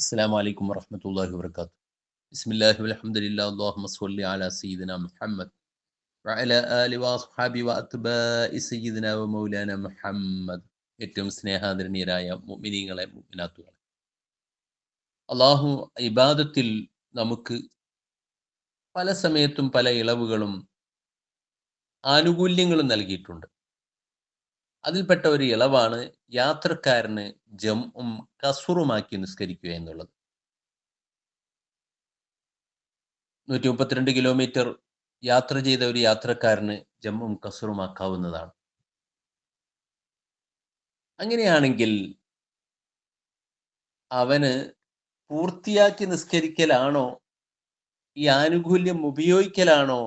അസ്സാം വലൈക്കും വറഹമത്തല്ലാഹി വർക്കാത്തു ബിസ്മില്ലാഹി അലഹമുല്ല അള്ളാഹു മസ്വല്ലി അല സീദന മുഹമ്മദ് വഅല ആലി വഅസ്ഹാബി വഅത്ബാഇ സയ്യിദന വമൗലാന മുഹമ്മദ് ഏറ്റവും സ്നേഹാദരണീയരായ മുഅ്മിനീങ്ങളെ മുഅ്മിനാത്തുകളെ. അള്ളാഹു ഇബാദത്തിൽ നമുക്ക് പല സമയത്തും പല ഇളവുകളും ആനുകൂല്യങ്ങളും നൽകിയിട്ടുണ്ട്. അതിൽപ്പെട്ട ഒരു ഇളവാണ് യാത്രക്കാരന് ജംഉം കസുറുമാക്കി നിസ്കരിക്കുക എന്നുള്ളത്. നൂറ്റി മുപ്പത്തിരണ്ട് കിലോമീറ്റർ യാത്ര ചെയ്ത ഒരു യാത്രക്കാരന് ജമ്മും കസുറുമാക്കാവുന്നതാണ്. അങ്ങനെയാണെങ്കിൽ അവന് പൂർത്തിയാക്കി നിസ്കരിക്കലാണോ ഈ ആനുകൂല്യം ഉപയോഗിക്കലാണോ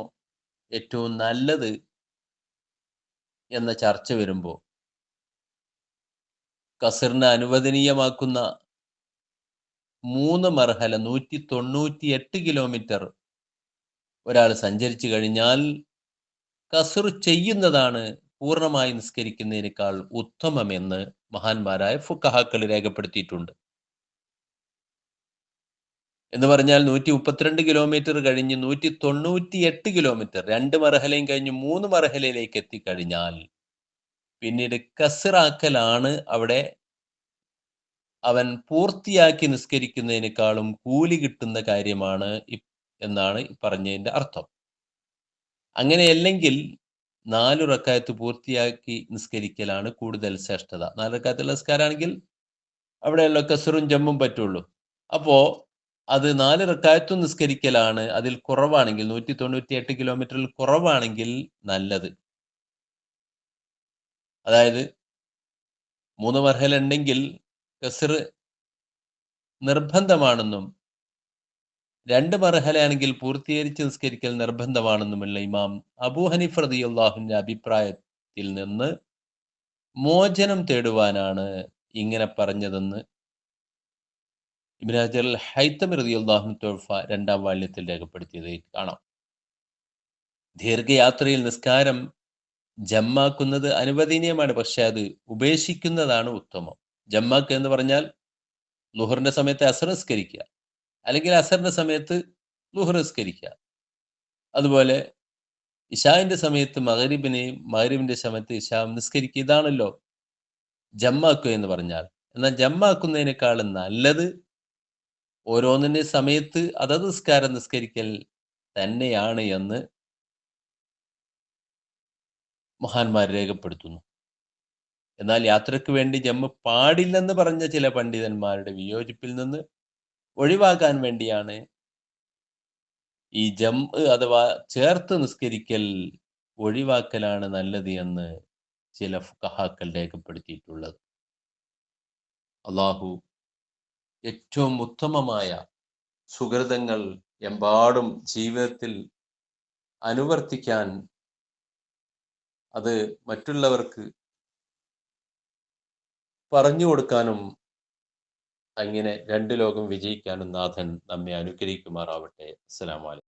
ഏറ്റവും നല്ലത് എന്ന ചർച്ച വരുമ്പോൾ കസറിന് അനുവദനീയമാക്കുന്ന മൂന്ന് മർഹല നൂറ്റി തൊണ്ണൂറ്റി എട്ട് കിലോമീറ്റർ ഒരാൾ സഞ്ചരിച്ചു കഴിഞ്ഞാൽ കസർ ചെയ്യുന്നതാണ് പൂർണമായി നിസ്കരിക്കുന്നതിനേക്കാൾ ഉത്തമമെന്ന് മഹാന്മാരായ ഫുക്കഹാക്കൾ രേഖപ്പെടുത്തിയിട്ടുണ്ട്. എന്ന് പറഞ്ഞാൽ നൂറ്റി മുപ്പത്തിരണ്ട് കിലോമീറ്റർ കഴിഞ്ഞ് നൂറ്റി തൊണ്ണൂറ്റി എട്ട് കിലോമീറ്റർ രണ്ട് മർഹലയും കഴിഞ്ഞ് മൂന്ന് മർഹലയിലേക്ക് എത്തിക്കഴിഞ്ഞാൽ പിന്നീട് കസിറാക്കലാണ് അവിടെ അവൻ പൂർത്തിയാക്കി നിസ്കരിക്കുന്നതിനേക്കാളും കൂലി കിട്ടുന്ന കാര്യമാണ് എന്നാണ് പറഞ്ഞതിന്റെ അർത്ഥം. അങ്ങനെയല്ലെങ്കിൽ നാലു റക്കായത്ത് പൂർത്തിയാക്കി നിസ്കരിക്കലാണ് കൂടുതൽ ശ്രേഷ്ഠത. നാല് നിസ്കാരാണെങ്കിൽ അവിടെയുള്ള കസറും ജമ്മും പറ്റുള്ളൂ. അപ്പോ അത് നാല് റക്കായത്തും നിസ്കരിക്കലാണ്. അതിൽ കുറവാണെങ്കിൽ നൂറ്റി തൊണ്ണൂറ്റി എട്ട് കിലോമീറ്ററിൽ കുറവാണെങ്കിൽ നല്ലത്. അതായത് മൂന്ന് മർഹലുണ്ടെങ്കിൽ കസർ നിർബന്ധമാണെന്നും രണ്ട് മർഹലയാണെങ്കിൽ പൂർത്തീകരിച്ച് നിസ്കരിക്കൽ നിർബന്ധമാണെന്നുമല്ല ഇമാം അബൂ ഹനീഫ് റതിയുള്ളാഹുവിന്റെ അഭിപ്രായത്തിൽ നിന്ന് മോചനം തേടുവാനാണ് ഇങ്ങനെ പറഞ്ഞതെന്ന് ഇബ്രാജൽ ഹൈത്തം റതിയുള്ളാഹു തോഫ രണ്ടാം വാല്യത്തിൽ രേഖപ്പെടുത്തിയത് കാണാം. ദീർഘയാത്രയിൽ നിസ്കാരം ജമ്മാക്കുന്നത് അനുവദനീയമാണ് പക്ഷെ അത് ഉപേക്ഷിക്കുന്നതാണ് ഉത്തമം. ജമ്മാക്ക് എന്ന് പറഞ്ഞാൽ ലുഹറിന്റെ സമയത്ത് അസർ നിസ്കരിക്കുക. അല്ലെങ്കിൽ അസറിന്റെ സമയത്ത് ലുഹർ നിസ്കരിക്കുക. അതുപോലെ ഇഷാവിന്റെ സമയത്ത് മഹരീബിനെയും മഹരീബിന്റെ സമയത്ത് ഇഷാം നിസ്കരിക്കുക ഇതാണല്ലോ ജമ്മാക്കുക എന്ന് പറഞ്ഞാൽ. എന്നാൽ ജമ്മാക്കുന്നതിനേക്കാളും നല്ലത് ഓരോന്നിന്റെ സമയത്ത് അതത് നിസ്കാരം നിസ്കരിക്കൽ തന്നെയാണ് എന്ന് മഹാന്മാർ രേഖപ്പെടുത്തുന്നു. എന്നാൽ യാത്രയ്ക്ക് വേണ്ടി ജമ്മു പാടില്ലെന്ന് പറഞ്ഞ ചില പണ്ഡിതന്മാരുടെ വിയോജിപ്പിൽ നിന്ന് ഒഴിവാക്കാൻ വേണ്ടിയാണ് ഈ ജം അഥവാ ചേർത്ത് നിസ്കരിക്കൽ ഒഴിവാക്കലാണ് നല്ലത് എന്ന് ചില കഹാക്കൾ രേഖപ്പെടുത്തിയിട്ടുള്ളത്. അള്ളാഹു ഏറ്റവും ഉത്തമമായ സുഹൃതങ്ങൾ എമ്പാടും ജീവിതത്തിൽ അനുവർത്തിക്കാൻ അത് മറ്റുള്ളവർക്ക് പറഞ്ഞു കൊടുക്കാനും അങ്ങനെ രണ്ട് ലോകം വിജയിക്കാനും നാഥൻ നമ്മെ അനുഗ്രഹിക്കുമാറാവട്ടെ. അസ്സലാമലൈക്കും